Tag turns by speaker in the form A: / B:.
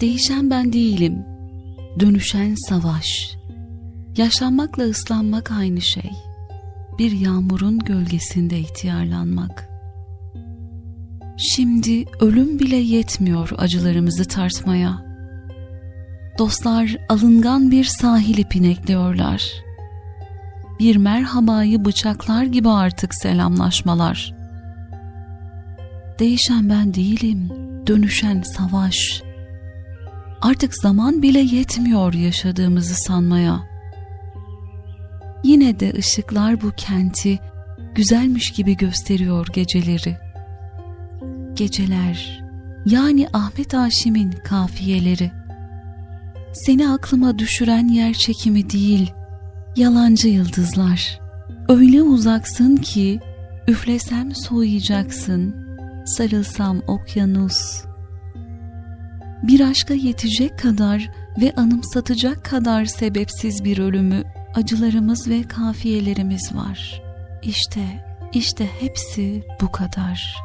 A: Değişen ben değilim. Dönüşen savaş. Yaşlanmakla ıslanmak aynı şey. Bir yağmurun gölgesinde ihtiyarlanmak. Şimdi ölüm bile yetmiyor acılarımızı tartmaya. Dostlar alıngan bir sahili pinekliyorlar. Bir merhabayı bıçaklar gibi artık selamlaşmalar. Değişen ben değilim, dönüşen savaş. Artık zaman bile yetmiyor yaşadığımızı sanmaya. Yine de ışıklar bu kenti güzelmiş gibi gösteriyor geceleri. Geceler, yani Ahmet Haşim'in kafiyeleri. Seni aklıma düşüren yer çekimi değil, yalancı yıldızlar. Öyle uzaksın ki üflesem soğuyacaksın, sarılsam okyanus. Bir aşka yetecek kadar ve anımsatacak kadar sebepsiz bir ölümü acılarımız ve kafiyelerimiz var. İşte, işte hepsi bu kadar.